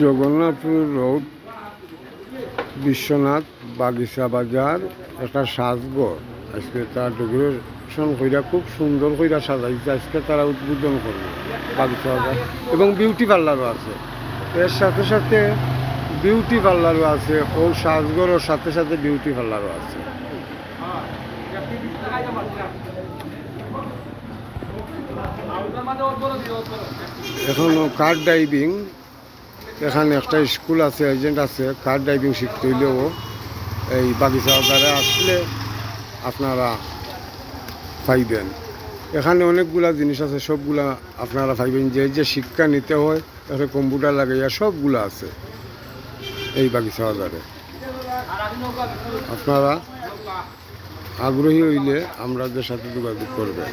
Jagannathpur road, Biswanath, বাগিচা বাজার, একটা সাজগর আজকে তার ডেকোরেশন কইরা খুব সুন্দর কইরা সাজাইছে। আজকে তারা উদ্বোধন করবে বাগিচা বাজার। এবং বিউটি পার্লারও আছে। এর সাথে সাথে বিউটি পার্লারও আছে। ও সাজগরের সাথে সাথে বিউটি পার্লারও আছে। এখনও কার ড্রাইভিং এখানে একটা স্কুল আছে এজেন্ট আছে, কার ড্রাইভিং শিখতে হইলেও এই বাগিচা বাজারে আসলে আপনারা পাইবেন। এখানে অনেকগুলা জিনিস আছে, সবগুলা আপনারা পাইবেন। যে যে শিক্ষা নিতে হয় এখানে কম্পিউটার লাগাইয়া সবগুলা আছে এই বাগিচা বাজারে। আপনারা আগ্রহী হইলে আমাদের সাথে যোগাযোগ করবেন